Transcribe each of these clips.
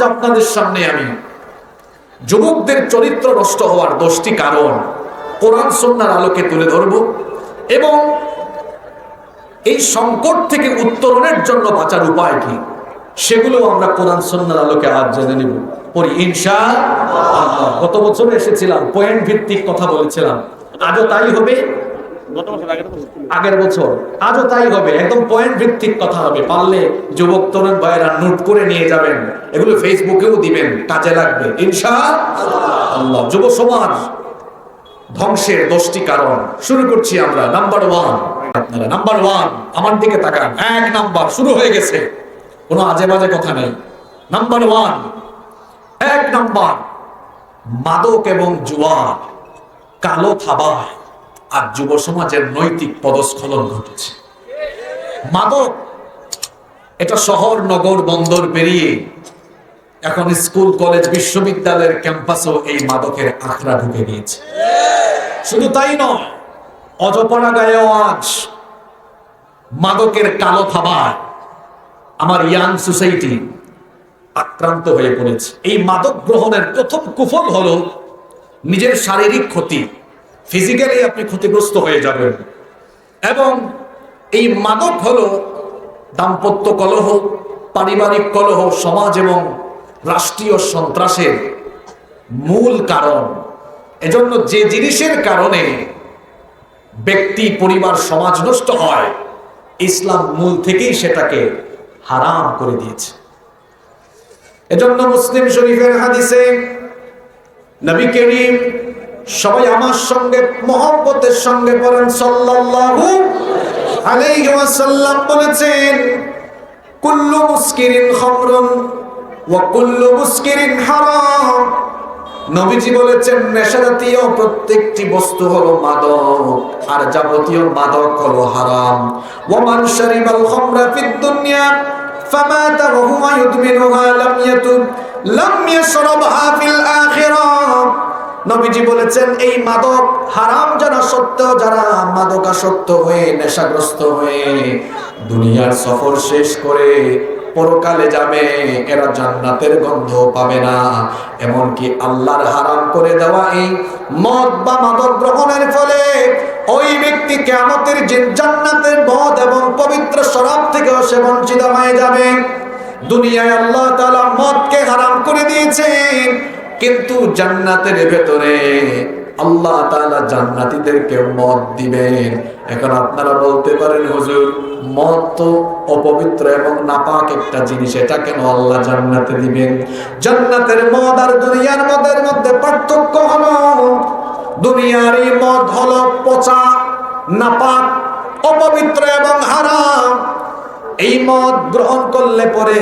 আজ আপনাদের সামনে আমি যুবকদের চরিত্র নষ্ট হওয়ার দশটি কারণ কোরআন সন্ন্যার আলোকে তুলে ধরব এবং এই সংকট থেকে উত্তরণের জন্য বাঁচার উপায় কি সেগুলো আমরা কোরআন সন্ন্যার আলোকে আজ জেনে নেব। পরি ইনশা। গত বছর এসেছিলাম পয়েন্ট ভিত্তিক কথা বলেছিলাম। আজও তাই হবে? আগের বছর? আজও তাই হবে, একদম পয়েন্ট ভিত্তিক কথা হবে। পারলে যুবক তরুণ নোট করে নিয়ে যাবেন। এগুলো ফেসবুকেও দিবেন, কাজে লাগবে। যুব সমাজ ধ্বংসের দশটি কারণ। শুরু করছি আমরা নাম্বার ওয়ান আপনারা নাম্বার ওয়ান আমার দিকে তাকান। এক নাম্বার, শুরু হয়ে গেছে। কোনো আজে বাজে কথা নেই। নাম্বার ওয়ান এক নাম্বার, মাদক এবং জুয়া, কালো থাবায় আর যুব সমাজের নৈতিক পদস্খলন ঘটেছে। মাদক, এটা শহর, নগর, বন্দর পেরিয়ে এখন স্কুল, কলেজ, বিশ্ববিদ্যালয়ের ক্যাম্পাসেও এই মাদকের আখড়া ঢুকে গিয়েছে। শুধু তাই নয় অজপড়া গায়েও আজ মাদকের কালো থাবায় আমার ইয়াং সোসাইটি আক্রান্ত হয়ে পড়েছে। এই মাদক গ্রহণের প্রথম কুফল হলো নিজের শারীরিক ক্ষতি ফিজিক্যালি আপনি ক্ষতিগ্রস্ত হয়ে যাবেন। এবং এই মাদক হলো দাম্পত্য কলহ, পারিবারিক কলহ, সমাজ এবং রাষ্ট্রীয় সন্ত্রাসের মূল কারণ। এজন্য যে জিনিসের কারণে ব্যক্তি, পরিবার, সমাজ নষ্ট হয়, ইসলাম মূল থেকেই সেটাকে হারাম করে দিয়েছে। এজন্য মুসলিম শরীফের হাদিসে নবী করিম সবাই আমার সঙ্গে, মহব্বতের সঙ্গে বলেন সাল্লাল্লাহু আলাইহি ওয়াসাল্লাম বলেছেন, কুল্লু মুসকিরিন খামরুন ওয়া কুল্লু মুসকিরিন হারাম। নবীজি বলেছেন, নেশাজাতীয় প্রত্যেকটি বস্তু হলো মাদক, আর যাবতীয় মাদক হলো হারাম। ওয়া মান শারিবাল খামরা ফিদ দুনিয়া, ফামাতা ওয়া হুয়া ইয়ুদমিনুহা লাম ইয়াতুব, লাম ইয়াশরাবহা ফিল আখিরাহ নবীজি বলেছেন, এই মাদক হারাম জানা সত্ত্বেও যারা মাদকাসক্ত হয়ে, নেশাগ্রস্ত হয়ে দুনিয়ার সফর শেষ করে পরকালে যাবে, এরা জান্নাতের গন্ধ পাবে না। এমনকি আল্লাহর হারাম করে দেওয়া এই মদ বা মাদক গ্রহণের ফলে ওই ব্যক্তি কেমতের জান্নাতের মদ এবং পবিত্র শরাব থেকেও সে বঞ্চিত হয়ে যাবে। দুনিয়ায় আল্লাহ তাআলা মদকে হারাম করে দিয়েছেন। কিন্তু জান্নাতের ভেতরে আল্লাহ তাআলা জান্নাতীদেরকে মদ দিবেন। এখন আপনারা বলতে পারেন, হুজুর, মদ তো অপবিত্র এবং নাপাক একটা জিনিস, এটা কেন আল্লাহ জান্নাতে দিবেন? জান্নাতের মদ আর দুনিয়ার মদের মধ্যে পার্থক্য হলো, দুনিয়ার এই মদ হলো পচা, নাপাক, অপবিত্র এবং হারাম। এই মত গ্রহণ করলে পরে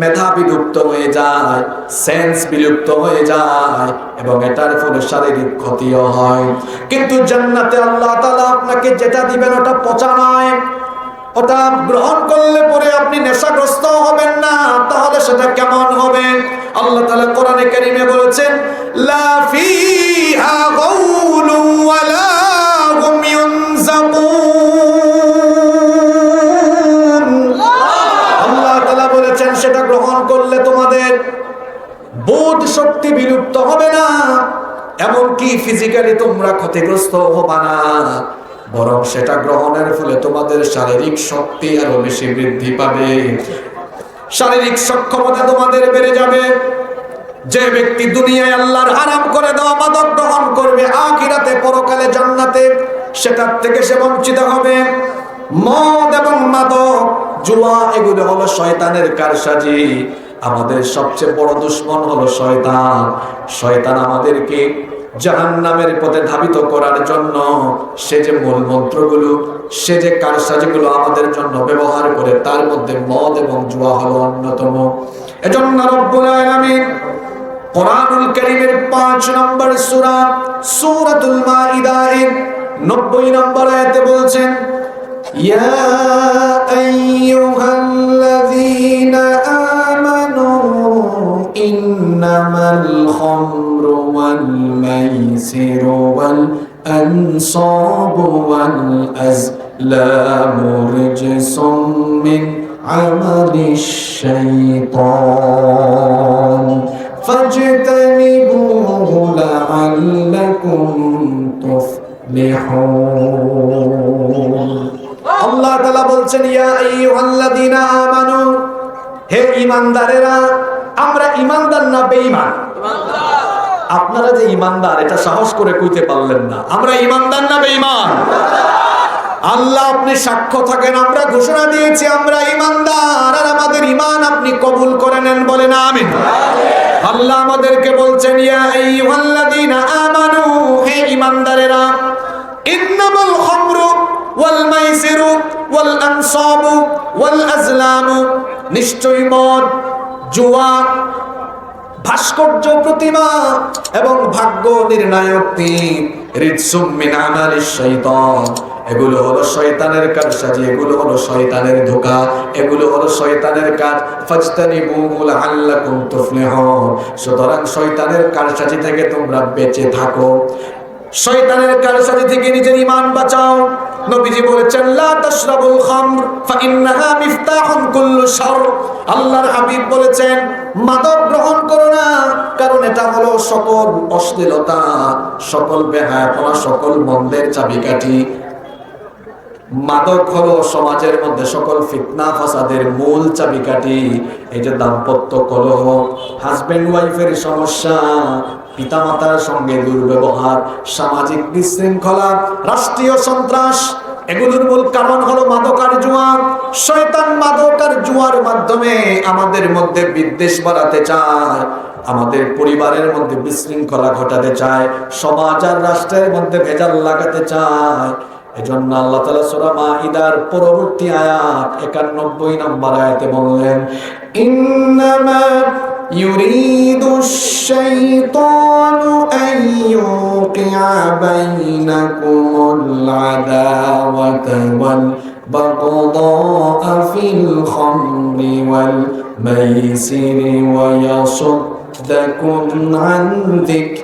মেধা বিলুপ্ত হয়ে যায় সেন্স বিলুপ্ত হয়ে যায় এবং এটার ফলে শারীরিক ক্ষতিও হয়। কিন্তু জান্নাতে আল্লাহ তাআলা আপনাকে যেটা দিবেন ওটা পচা নয়। ওটা গ্রহণ করলে পরে আপনি নেশাগ্রস্ত হবেন না, তাহলে সেটা কেমন হবে? আল্লাহ তাআলা কোরআনে কারীমে বলেছেন, লা ফিহা গাউলু ওয়ালা তোমাদের বোধ শক্তি বিলুপ্ত হবে না। এমনকি ফিজিক্যালি তোমরা ক্ষতিগ্রস্ত হবা না। বরং সেটা গ্রহণের ফলে তোমাদের শারীরিক শক্তি আরও বেশি বৃদ্ধি পাবে। শারীরিক সক্ষমতা তোমাদের বেড়ে যাবে। যে ব্যক্তি দুনিয়ায় আল্লাহর হারাম করে দেওয়া মাদক গ্রহণ করবে, আখিরাতে, পরকালে, জান্নাতে, সেটার থেকে সে বঞ্চিত হবে। মদ এবং মাদক, জুয়া, এগুলো হলো শয়তানের কারসাজি। আমাদের সবচেয়ে বড় দুশ্মন হলো শয়তান। শয়তান আমাদেরকে জাহান নামের পথে ধাবিত করার জন্য সে যে মূল মন্ত্রগুলো, সে যে কারসাজিগুলো আমাদের জন্য ব্যবহার করে, তার মধ্যে মদ এবং জুয়া হলো অন্যতম। এজন্য রব্বুল আলামিন কোরআনুল কারীমের 5 নম্বর সূরা, সূরাতুল মাইদা এর 90 নম্বর আয়াতে বলছেন, ইয়া আইয়ুহাল্লাযীনা আমানু ইন্নামাল খামরু ওয়াল মাইসিরু ওয়াল আনসাবু ওয়াল আজলামু রিজসুম মিন আমালিশ শাইতান فاجتنبوه لعلكم تفلحون আল্লাহ তাআলা বলছেন ইয়া আইয়ুহাল্লাযীনা আমানু হে ঈমানদারেরা আমরা ঈমানদার না বেঈমান? আপনারা যে ইমানদার এটা সাহস করে কইতে পারলেন না। আমরা ইমানদার না বেঈমান? আল্লাহ আপনি সাক্ষ্য থাকেন আমরা ঘোষণা দিয়েছি আমরা ইমানদার। আর আমাদের ইমান আপনি কবুল করে নেন বলেন আমিন। আল্লাহ আমাদেরকে বলছেন ইয়া আইয়ুহাল্লাযীনা আমানু হে ঈমানদারেরা ইন্নামাল খামরু ওয়াল মাইসিরু ওয়াল আনসাবু ওয়াল আজলামু। নিশ্চয়ই মদ জুয়া, ভাস্কর্য, প্রতিমা এবং ভাগ্য নির্ণায়ক তীর। এগুলো হলো শয়তানের কাজ সাজি এগুলো হলো শয়তানের ধোকা, এগুলো হলো শয়তানের কাজ। ফাজতানি ফাজতানিবুহু লাআল্লাকুম তুফলিহুন। সুতরাং শয়তানের কারসাজি থেকে তোমরা বেঁচে থাকো। শয়তানের কারসাজি থেকে নিজের ঈমান বাঁচাও। নবীজি বলেছেন, লা তাশরাবুল খামর, ফাইন্নাহা মিফতাহুন কুল্লু শার। আল্লাহর হাবিব বলেছেন, মাদক গ্রহণ করো না, কারণ এটা হলো সকল অশ্লীলতা, সকল বেহায়াপনা, সকল মন্দের চাবিকাঠি। মাদক হলো সমাজের মধ্যে সকল ফিতনা, ফাসাদের মূল চাবিকাঠি। এই যে দাম্পত্য কলহ হাজবেন্ড ওয়াইফের সমস্যা, পিতামাতার সঙ্গে দুর্ব্যবহার, সামাজিক বিশৃঙ্খলা, রাষ্ট্রীয় সন্ত্রাস, এগুলোর মূল কারণ হলো মাদক আর জুয়া শয়তান মাদক আর জুয়ার মাধ্যমে আমাদের মধ্যে বিদ্বেষ বাড়াতে চায়, আমাদের পরিবারের মধ্যে বিশৃঙ্খলা ঘটাতে চায়, সমাজ আর রাষ্ট্রের মধ্যে ভেজাল লাগাতে চায়। এজন্য আল্লাহ তাআলা সূরা মাইদার পরবর্তী আয়াত 91 নম্বর আয়াতে বললেন ইন্নামা يريد الشيطان أن يوقع بينكم العداوة والبغضاء في الخمر والميسر ويصدكم عن ذكر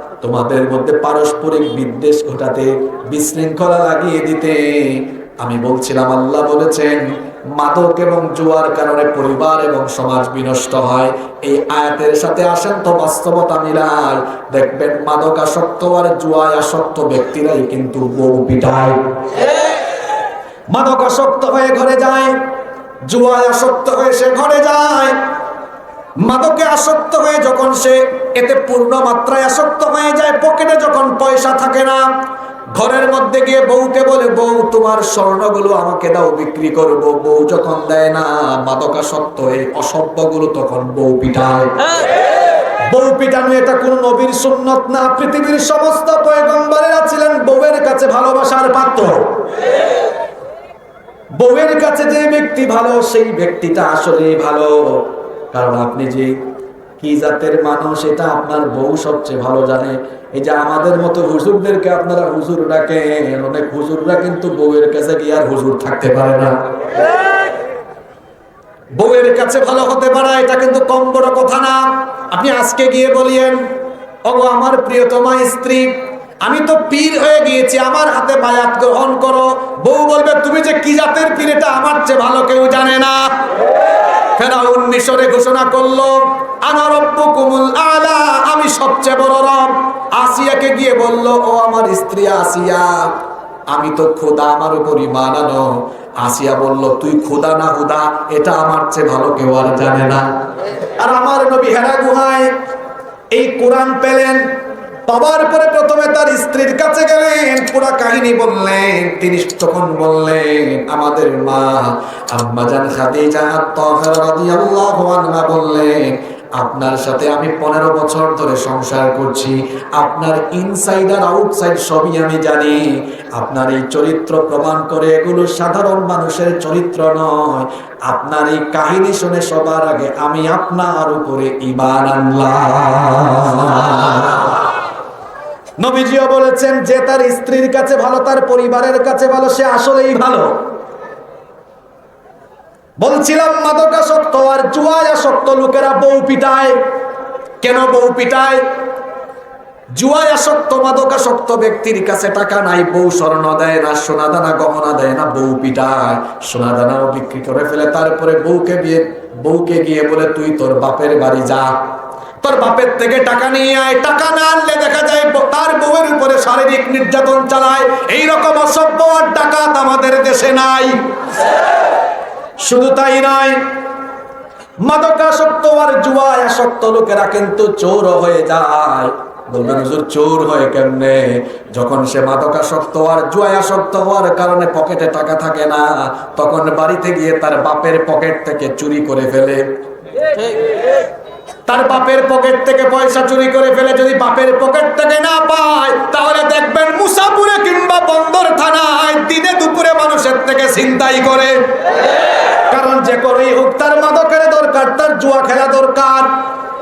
তোমাদের মধ্যে পারস্পরিক বিদ্বেষ ঘটাতে বিশৃঙ্খলা লাগিয়ে দিতে। আমি বলছিলাম, আল্লাহ বলেছেন, মাদক এবং জুয়ার কারণে পরিবার এবং সমাজ বিনষ্ট হয়। এই আয়াতের সাথে আসেন তো বাস্তবতা মিলায়। দেখবেন, মাদক আসক্ত আর জুয়ায় আসক্ত ব্যক্তিরাই কিন্তু বউ পিটায় মাদক আসক্ত হয়ে ঘরে যায়, জুয়ায় আসক্ত হয়ে সে ঘরে যায়। মাদকে আসক্ত হয়ে যখন সে এতে পূর্ণ মাত্রায় আসক্ত হয়ে যায়, পকেটে যখন পয়সা থাকে না, ঘরের মধ্যে গিয়ে বউকে বলে, বউ, তোমার স্বর্ণগুলো আমাকে দাও, বিক্রি করব। বউ যখন দেয় না, মাদকাসক্ত এই অসভ্যগুলো তখন বউ পিটায়। বউ পিটানো এটা কোন নবীর সুন্নত না, পৃথিবীর সমস্ত পয়গম্বরেরা ছিলেন বউয়ের কাছে ভালোবাসার পাত্র। বউয়ের কাছে যে ব্যক্তি ভালো, সেই ব্যক্তিটা আসলে ভালো। কারণ আপনি যে কি জাতের মানুষ, এটা আপনার বউ সবচেয়ে ভালো জানে। এই যে আমাদের মতো হুজুরদেরকে আপনারা হুজুর ডাকেন, অনেক হুজুররা কিন্তু বউয়ের কাছে গিয়ে আর হুজুর থাকতে পারে না। বউয়ের কাছে ভালো হতে পারা, এটা কিন্তু কম বড় কথা না। আপনি আজকে গিয়ে বলিয়েন, ওগো, আমার প্রিয়তমা স্ত্রী, আমি তো পীর হয়ে গিয়েছি, আমার হাতে বায়াত গ্রহণ করো। বউ বলবে, তুমি যে কি জাতের পীর, এটা আমার চেয়ে ভালো কেউ জানে না। ফেরাউন মিশরে ঘোষণা করল, আনা রব্বুকুমুল আলা আমি সবচেয়ে বড় রব। আসিয়াকে গিয়ে বলল, ও আমার স্ত্রী আসিয়া, আমি তো খোদা আমার উপর ইমান আনো। আসিয়া বলল, তুই খোদা না হুদা, এটা আমার চেয়ে ভালো কেউ আর জানে না। আর আমার নবী হেরা গুহায় এই কোরআন পেলেন পাওয়ার পরে প্রথমে তার স্ত্রীর কাছে গেলেন, পুরা কাহিনী বললেন, তিনি তখন বললেন, আমাদের মা আম্মাজান খাদিজা তাহরা রাদিয়াল্লাহু আনহা বললেন, আপনার সাথে আমি পনেরো বছর ধরে সংসার করছি। আপনার ইনসাইড আর আউটসাইড সবই আমি জানি। আপনার এই চরিত্র প্রমাণ করে এগুলো সাধারণ মানুষের চরিত্র নয়। আপনার এই কাহিনী শুনে সবার আগে আমি আপনার উপরে ইমান আনলাম। নবীজিও বলেছেন, যে তার স্ত্রীর কাছে ভালো, তার পরিবারের কাছে ভালো, সে আসলেই ভালো। বলছিলাম, মাদকাসক্ত আর জুয়ায় আসক্ত লোকেরা বউ পিটায়। কেন বউ পিটায়? জুয়ায় আসক্ত মাদকাসক্ত ব্যক্তির কাছে টাকা নাই, বউ স্বর্ণ দেয় না, সোনা দানা, গহনা দেয় না, বউ পিটায়। সোনা দানাও বিক্রি করে ফেলে, তারপরে বউকে বিয়ে, বউকে গিয়ে বলে, তুই তোর বাপের বাড়ি যা। তোর বাপের থেকে টাকা নিয়ে আয়, টাকা না আনলে দেখা যায় তার বউয়ের উপরে শারীরিক নির্যাতন চালায়। এইরকম অসভ্য আর ডাকাত আমাদের দেশে নাই। শুধু তাই নয় মাদকাসক্ত আর জুয়ায় আসক্ত লোকেরা কিন্তু চোর হয়ে যায়। তার বাপের পকেট থেকে পয়সা চুরি করে ফেলে, যদি বাপের পকেট থেকে না পায়, তাহলে দেখবেন মুসাপুরে কিংবা বন্দর থানায় দিনে দুপুরে মানুষের থেকে ছিনতাই করে। কারণ যে করেই হোক, তার মাদকের দরকার, তার জুয়া খেলা দরকার।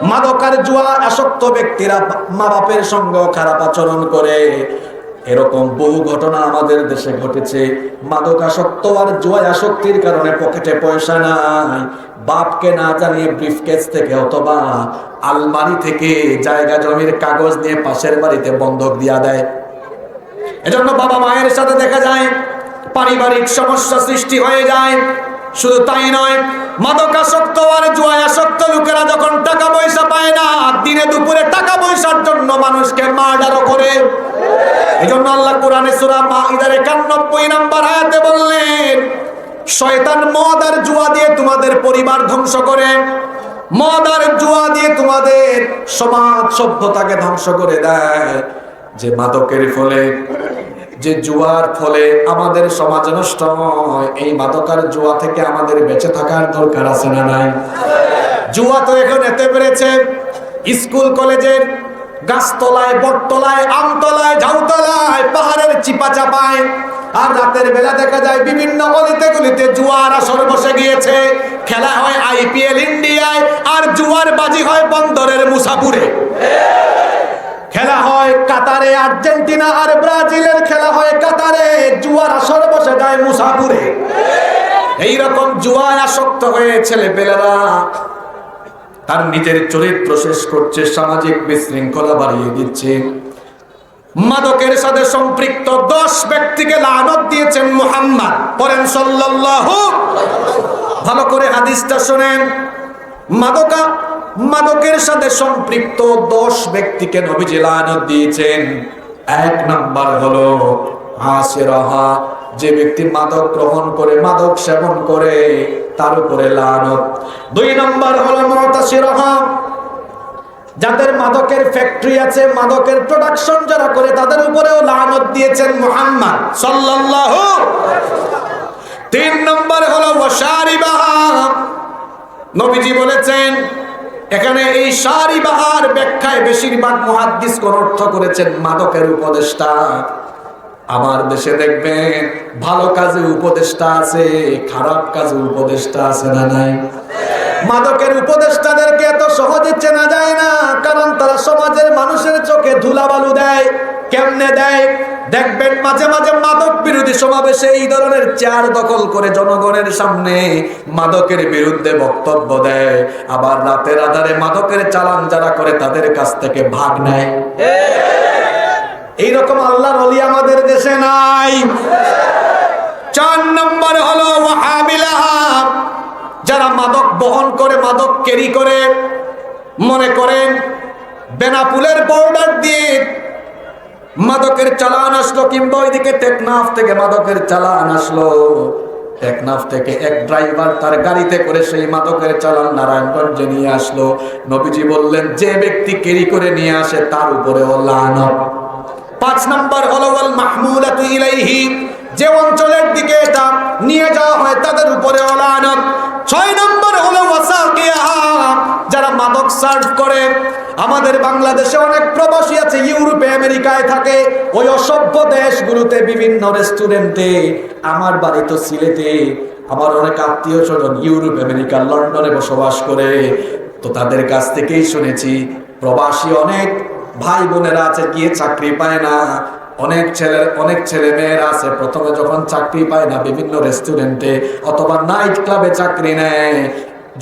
মাদকার জুয়া আসক্ত ব্যক্তিরা মা বাপের সঙ্গে খারাপ আচরণ করে। এরকম বহু ঘটনা আমাদের দেশে ঘটেছে। মাদক আসক্ত আর জুয়া আসক্তির কারণে পকেটে পয়সা নাই। বাপকে না জানিয়ে ব্রিফকেস থেকে অথবা আলমারি থেকে জায়গা জমির কাগজ নিয়ে পাশের বাড়িতে বন্ধক দিয়া দেয়। এজন্য বাবা মায়ের সাথে দেখা যায়, পারিবারিক সমস্যা সৃষ্টি হয়ে যায়। শুধু তাই নয় মাদকাসক্ত আর জুয়াসক্ত লোকেরা যখন টাকা পয়সা পায় না, দিনে দুপুরে টাকা পয়সার জন্য মানুষকে মার্ডারও করে। এজন্য আল্লাহ কোরআনে সূরা মাইদার 91 নাম্বার আয়াতে বললেন, শয়তান মদ আর জুয়া দিয়ে তোমাদের পরিবার ধ্বংস করে। মদ আর জুয়া দিয়ে তোমাদের সমাজ সভ্যতাকে ধ্বংস করে দেয়। যে মাদকের ফলে যে জুয়ার ফলে আমাদের সমাজ নষ্ট এই মাদকার জুয়া থেকে আমাদের বেঁচে থাকার দরকার আছে না নাই? জুয়া তো এখন এতে পেরেছে স্কুল, কলেজের গাছতলায়, বটতলায়, আমতলায়, ঝাউতলায়, পাহাড়ের চিপা চাপায় আর রাতের বেলা দেখা যায় বিভিন্ন গলিতে গলিতে জুয়ার আসর বসে গিয়েছে। খেলা হয় আইপিএল ইন্ডিয়ায়, আর জুয়ার বাজি হয় বন্দরের মুসাপুরে খেলা হয় কাতারে, আর্জেন্টিনা আর ব্রাজিলের খেলা হয় কাতারে। জুয়ার আসর বসে যায় মুসাপুরে এইরকম জুয়ায় আসক্ত হয়ে ছেলে পেলেরা তার নিজের চরিত্র শেষ করছে, সামাজিক বিশৃঙ্খলা বাড়িয়ে দিচ্ছে। মাদকের সাথে সম্পৃক্ত দশ ব্যক্তিকে লানত দিয়েছেন মুহাম্মদ। পরেন সাল্লাল্লাহু। ভালো করে হাদিসটা শোনেন। মাদকা মাদকের সাথে সম্পৃক্ত দশ ব্যক্তিকে নবীজি লানত দিয়েছেন। এক নাম্বার হলো হাসিরাহা যে ব্যক্তি মাদক গ্রহণ করে, মাদক সেবন করে, তার উপরে লানত। দুই নাম্বার হলো মতাসিরাহা যাদের মাদকের ফ্যাক্টরি আছে, মাদকের প্রোডাকশন যারা করে, তাদের উপরেও লানত দিয়েছেন মোহাম্মদ সাল্লাল্লাহু তিন নম্বর হলো ওয়াশারিবাহা। নবীজি বলেছেন এখানে এই সারি বাহার ব্যাখ্যায় বেশিরভাগ মুহাদ্দিস কোন অর্থ করেছেন মাদকের উপদেষ্টা। আমার দেশে দেখবেন ভালো কাজে উপদেষ্টা আছে, খারাপ কাজে উপদেষ্টা আছে না নাই? মাদকের উপদেষ্টাদেরকে এত সহজে চেনা যায় না, কারণ তারা সমাজের মানুষের চোখে ধুলাবালু দেয়। কেমনে দেয়? দেখবেন মাঝে মাঝে মাদক বিরোধী সমাবেশে এই ধরনের চেয়ার দখল করে জনগণের সামনে মাদকের বিরুদ্ধে বক্তব্য দেয়। আবার রাতের আধারে মাদকের চালান যারা করে তাদের কাছ থেকে ভাগ নেয়। এইরকম আল্লাহর অলি আমাদের দেশে নাই। চার নম্বর হলো যারা মাদক বহন করে, মাদক ক্যারি করে, মনে করেন, বেনাপুলের বর্ডার দিয়ে মাদকের চালান আসলো, কিংবা ওইদিকে টেকনাফ থেকে মাদকের চালান আসলো। টেকনাফ থেকে এক ড্রাইভার তার গাড়িতে করে সেই মাদকের চালান নারায়ণগঞ্জে নিয়ে আসলো। নবীজি বললেন, যে ব্যক্তি কেরি করে নিয়ে আসে, তার উপরে লানত। পাঁচ নাম্বার হলো, ওয়াল মাহমুলাতু ইলাইহি। যে অঞ্চলের দিকে এটা নিয়ে যাওয়া হয়, তাদের উপরে লানত। ছয় নম্বর হলো যারা মাদক সার্ভ করে। আমাদের বাংলাদেশে অনেক প্রবাসী আছে, ইউরোপে, আমেরিকায় থাকে। ওই অসভ্য দেশগুলোতে বিভিন্ন রেস্টুরেন্টে, আমার বাড়ি তো সিলেটে, আমার অনেক আত্মীয় স্বজন ইউরোপ, আমেরিকা, লন্ডনে বসবাস করে। তো তাদের কাছ থেকেই শুনেছি, প্রবাসী অনেক ভাই বোনেরা আছে, গিয়ে চাকরি পায় না। অনেক ছেলে অনেক ছেলে মেয়েরা আছে। প্রথমে যখন চাকরি পায় না বিভিন্ন রেস্টুরেন্টে অথবা নাইট ক্লাবে চাকরি নেয়।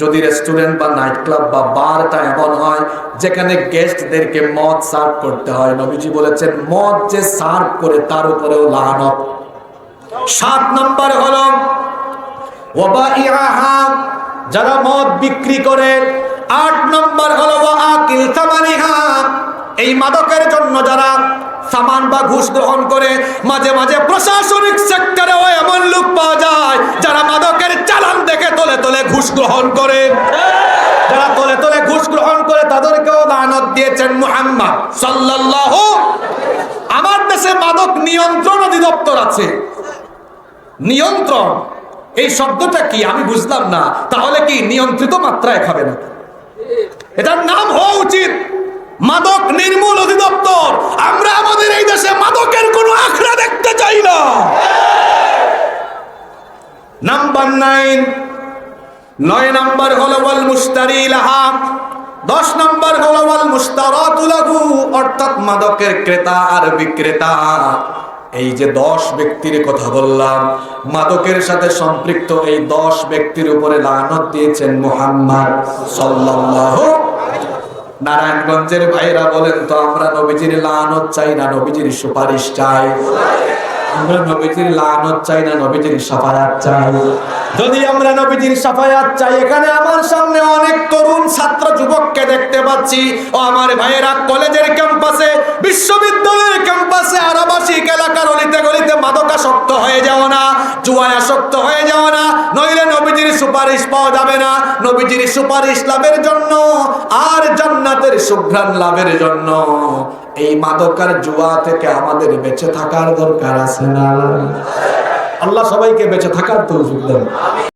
যদি রেস্টুরেন্ট বা নাইট ক্লাব বা বারটা এমন হয়, যেখানে গেস্টদেরকে মদ সার্ভ করতে হয়, নবীজি বলেছেন, মদ যে সার্ভ করে তার উপরেও লানত। সাত নম্বর হলো যারা মদ বিক্রি করে। আট নম্বর হলো এই মাদকের জন্য যারা সামান বা ঘুষ গ্রহণ করে মাঝে মাঝে প্রশাসনিক সেক্টরেও এমন লোক পাওয়া যায় যারা মাদকের চালান দেখে তলে তলে ঘুষ গ্রহণ করে। যারা তলে তলে ঘুষ গ্রহণ করে তাদেরকেও দানত দিয়েছেন মুহাম্মদ সাল্লাল্লাহু। আমার দেশে মাদক নিয়ন্ত্রণ অধিদপ্তর আছে। নিয়ন্ত্রণ, এই শব্দটা কি? আমি বুঝলাম না। তাহলে কি নিয়ন্ত্রিত মাত্রায় খাবে না এটার নাম হওয়া উচিত। মাদক নির্মূল অধিদপ্তর। আমরা আমাদের এই দেশে মাদকের কোনো আখড়া দেখতে চাই না। নাম্বার নাইন, নয় নাম্বার হলো ওয়াল মুস্তারি লাহা দশ নাম্বার হলো ওয়াল মুস্তারাতু লাহু অর্থাৎ মাদকের ক্রেতা আর বিক্রেতা। এই যে দশ ব্যক্তির কথা বললাম, মাদকের সাথে সম্পৃক্ত এই দশ ব্যক্তির উপরে লানত দিয়েছেন মুহাম্মদ সাল্লাল্লাহু নারায়ণগঞ্জের ভাইরা বলেন তো আমরা নবীজির লানত চাই না নবীজির সুপারিশ চাই। আমরা নবীজির লানত চাই না, নবীজির সাফায়াত চাই। যদি আমরা নবীজির সাফায়াত চাই, এখানে আমার সামনে অনেক তরুণ ছাত্র যুবককে দেখতে পাচ্ছি। ও আমার ভাইয়েরা, কলেজের ক্যাম্পাসে, বিশ্ববিদ্যালয়ের ক্যাম্পাসে আর আবাসিক এলাকার অলিতে গলিতে মাদকাসক্ত হয়ে যাও না জুয়ায় আসক্ত হয়ে যাও না, নইলে নবীজির সুপারিশ পাওয়া যাবে না। নবীজির সুপারিশ লাভের জন্য, আর জান্নাতের সুঘ্রাণ লাভের জন্য। এই মাদকার জুয়া থেকে আমাদের বেঁচে থাকার দরকার আছে না? আল্লাহ সবাইকে বেঁচে থাকার তো